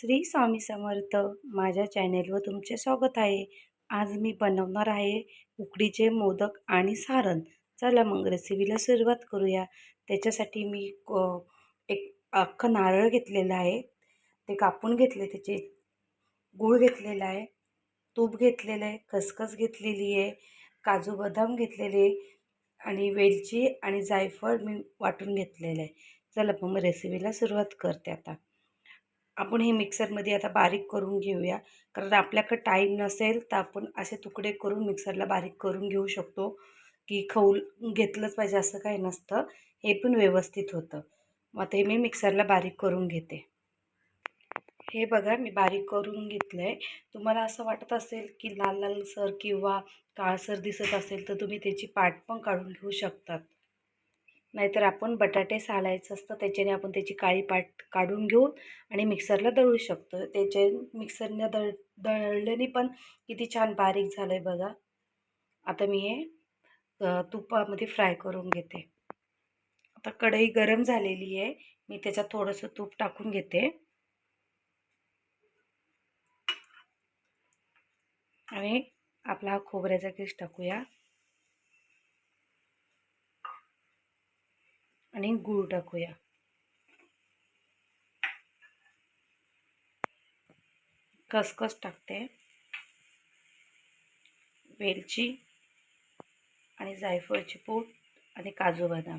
श्री स्वामी समर्थ माझ्या चॅनेलवर तुमचे स्वागत आहे. आज मी बनवणार आहे उकडीचे मोदक आणि सारण. चला मग रेसिपीला सुरुवात करूया. त्याच्यासाठी मी क- एक अख्खं नारळ घेतलेलं आहे. ते कापून घेतले त्याचे गूळ घेतलेला आहे. तूप घेतलेलं आहे खसखस घेतलेली आहे काजू बदाम घेतलेले आणि वेलची आणि जायफळ मी वाटून घेतलेलं आहे. चला मग रेसिपीला सुरुवात करते आता. आपण हे मिक्सरमध्ये आता बारीक करून घेऊया. कारण आपल्याकडं टाईम नसेल तर आपण असे तुकडे करून मिक्सरला बारीक करून घेऊ शकतो. की खौल घेतलंच पाहिजे असं काही नसतं. हे पण व्यवस्थित होतं. मग आता हे मी मिक्सरला बारीक करून घेते. हे बघा मी बारीक करून घेतलं आहे तुम्हाला असं वाटत असेल की लाल लालसर किंवा काळसर दिसत असेल तर तुम्ही त्याची पाट पण काढून घेऊ शकतात. नाहीतर आपण बटाटे सालायचं असतं त्याच्याने आपण त्याची काळी पाट काढून घेऊन आणि मिक्सरला दळू शकतो. त्याचे मिक्सरने दळ दळल्याने पण किती छान बारीक झालं आहे बघा. आता मी हे तुपामध्ये फ्राय करून घेते. आता कढई गरम झालेली आहे. मी त्याच्यात थोडंसं तूप टाकून घेते. आणि आपला हा खोबऱ्याचा केस टाकूया. आणि गूळ टाकूया. खसखस टाकते. वेलची आणि जायफळची पूड आणि काजू बदाम.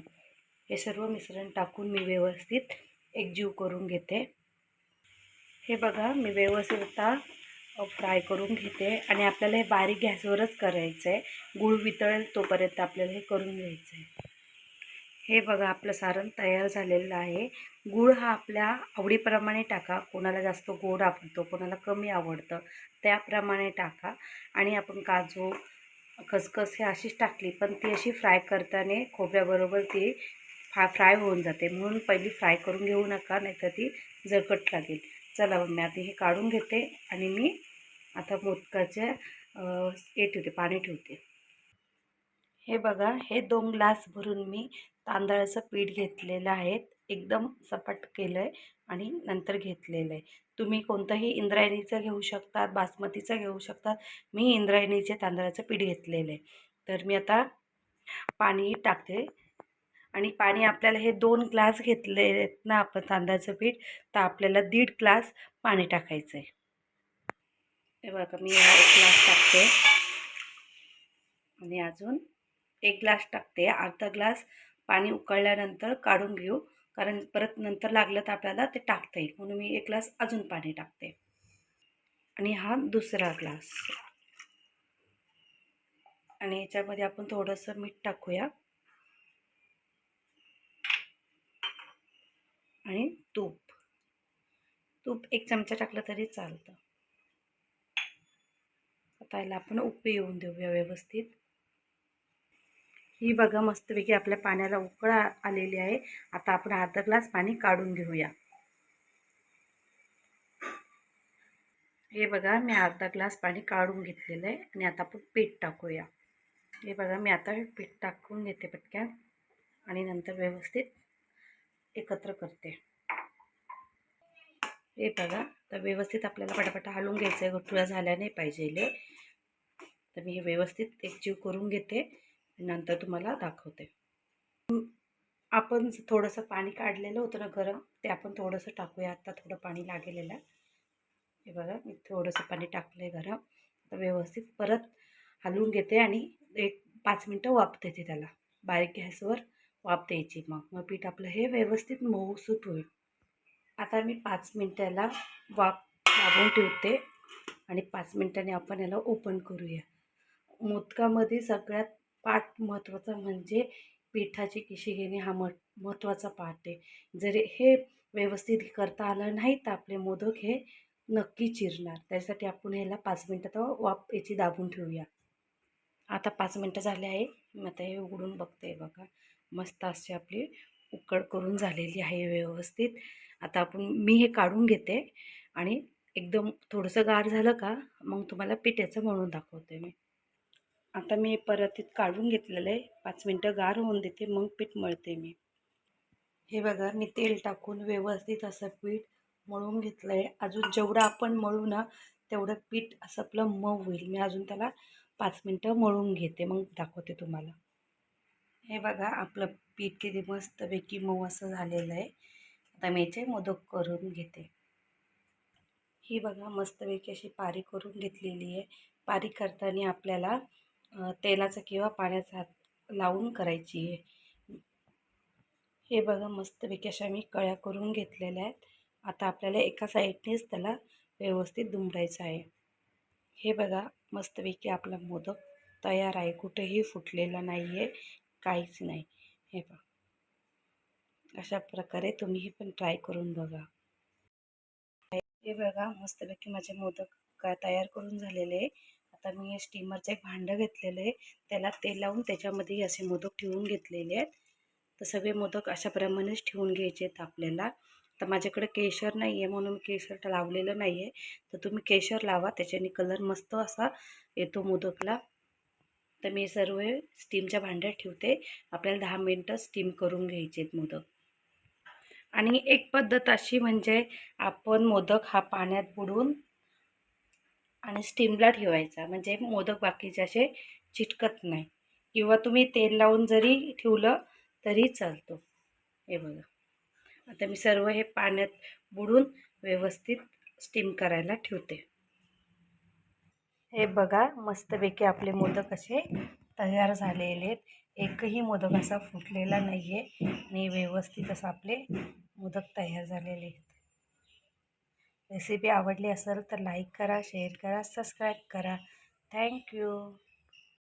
हे सर्व मिश्रण टाकून मी व्यवस्थित एकजीव करून घेते. हे बघा मी व्यवस्थित आता फ्राय करून घेते आणि आपल्याला हे बारीक गॅसवरच करायचं आहे गूळ वितळेल तोपर्यंत आपल्याला हे करून घ्यायचं आहे हे बघा आपलं सारण तयार झालेलं आहे. गूळ हा आपल्या आवडीप्रमाणे टाका. कोणाला जास्त गोड आवडतो कोणाला कमी आवडतं त्याप्रमाणे टाका. आणि आपण काजू खसखस हे अशीच टाकली पण ती अशी फ्राय करताना खोबऱ्याबरोबर ती फा फ्राय होऊन जाते. म्हणून पहिली फ्राय करून घेऊ नका नाहीतर ती जळकट लागेल. चला मग मी आता हे काढून घेते आणि मी आता मोदकाच्या हे ठेवते पाणी ठेवते. हे बघा हे दोन ग्लास भरून मी तांदळाचं पीठ घेतलेलं आहे. एकदम सपाट केलं आहे आणि नंतर घेतलेलं आहे. तुम्ही कोणतंही इंद्रायणीचं घेऊ शकतात बासमतीचं घेऊ शकतात मी इंद्रायणीचे तांदळाचं पीठ घेतलेलं आहे. तर मी आता पाणी टाकते आणि पाणी आपल्याला हे दोन ग्लास घेतले आहेत ना आपण तांदळाचं पीठ तर आपल्याला दीड ग्लास पाणी टाकायचं आहे. हे बघा मी हा एक ग्लास टाकते. आणि अजून एक ग्लास टाकते. अर्धा ग्लास पाणी उकळल्यानंतर काढून घेऊ. कारण परत नंतर लागलं तर आपल्याला ते टाकता येईल. म्हणून मी एक ग्लास अजून पाणी टाकते. आणि हा दुसरा ग्लास आणि याच्यामध्ये आपण थोडंसं मीठ टाकूया. आणि तूप. तूप एक चमचा टाकलं तरी चालतं. आता याला आपण उकळी येऊन देऊया व्यवस्थित. ही बघा मस्तपैकी आपल्या पाण्याला उकळ आलेली आहे. आता आपण अर्धा ग्लास पाणी काढून घेऊया. हे बघा मी अर्धा ग्लास पाणी काढून घेतलेलं आहे आणि आता आपण पीठ टाकूया. हे बघा मी आता पीठ टाकून घेते पटक्यात आणि नंतर व्यवस्थित एकत्र करते. हे बघा तर व्यवस्थित आपल्याला पटापटा हलवून घ्यायचं आहे गठुळा झाल्या नाही पाहिजे तर मी हे व्यवस्थित एकजीव करून घेते. नंतर तुम्हाला दाखवते. आपण थोडंसं पाणी काढलेलं होतं ना गरम ते आपण थोडंसं टाकूया. आता थोडं पाणी लागलेलं आहे. हे बघा मी थोडंसं पाणी टाकलं आहे गरम. तर व्यवस्थित परत हलवून घेते आणि एक पाच मिनटं वाफ देते त्याला. बारीक गॅसवर वाफ द्यायची मग. मग पीठ आपलं हे व्यवस्थित मऊसूत होईल. आता मी पाच मिनटाला वाफ दाबून ठेवते आणि पाच मिनटाने आपण याला ओपन करूया. मोदकामध्ये सगळ्यात पाठ महत्त्वाचा म्हणजे पिठाची किशी घेणे हा मह महत्त्वाचा पाठ आहे. जरी हे व्यवस्थित करता आलं नाही तर आपले मोदक हे नक्की चिरणार. त्यासाठी आपण ह्याला पाच मिनटं वाप याची दाबून ठेवूया. आता पाच मिनटं झाले आहे. मी आता हे उघडून बघते बघा. मस्त अशी आपली उकड करून झालेली आहे व्यवस्थित. आता आपण मी हे काढून घेते आणि एकदम थोडंसं गार झालं का मग तुम्हाला पिठाचं म्हणून दाखवते मी. आता मी परत काढून घेतलेलं आहे. पाच मिनटं गार होऊन देते मग पीठ मळते मी. हे बघा मी तेल टाकून व्यवस्थित असं पीठ मळून घेतलं आहे अजून जेवढं आपण मळू ना तेवढं पीठ असं आपलं मऊ होईल. मी अजून त्याला पाच मिनटं मळून घेते मग दाखवते तुम्हाला. हे बघा आपलं पीठ किती मस्तपैकी मऊ असं झालेलं आहे. आता मी याचे मोदक करून घेते. ही बघा मस्तपैकी अशी पारी करून घेतलेली आहे. पारी करताना आपल्याला तेलाचा किंवा पाण्याचा हात लावून करायची आहे. हे बघा मस्तपैकी अशा मी कळ्या करून घेतलेल्या आहेत. आता आपल्याला एका साईडनेच त्याला व्यवस्थित दुमडायचं आहे. हे बघा मस्तपैकी आपला मोदक तयार आहे. कुठेही फुटलेला नाही आहे काहीच नाही. हे बघा अशा प्रकारे तुम्हीही पण ट्राय करून बघा. हे बघा मस्तपैकी माझे मोदक का तयार करून झालेले आहे. आता मी स्टीमरचं एक भांडं घेतलेलं आहे. त्याला तेल लावून त्याच्यामध्ये असे मोदक ठेवून घेतलेले आहेत. तर सगळे मोदक अशाप्रमाणेच ठेवून घ्यायचे आहेत आपल्याला. तर माझ्याकडे केशर नाही आहे म्हणून मी केशर लावलेलं नाही आहे तर तुम्ही केशर लावा त्याच्याने कलर मस्त असा येतो मोदकला. तर मी सर्व स्टीमच्या भांड्यात ठेवते. आपल्याला दहा मिनटं स्टीम करून घ्यायचे आहेत मोदक. आणि एक पद्धत अशी म्हणजे आपण मोदक हा पाण्यात बुडून आणि स्टीमला ठेवायचा. म्हणजे मोदक बाकीचे असे चिटकत नाही. किंवा तुम्ही तेल लावून जरी ठेवलं तरी चालतो. हे बघा. आता मी सर्व हे पाण्यात बुडून व्यवस्थित स्टीम करायला ठेवते. हे बघा मस्तपैकी आपले मोदक असे तयार झालेले आहेत. एकही मोदक असा फुटलेला नाही आहे आणि व्यवस्थित असं आपले मोदक तयार झालेले आहेत. रेसिपी आवडली असेल तर लाईक करा शेअर करा सबस्क्राईब करा. थँक्यू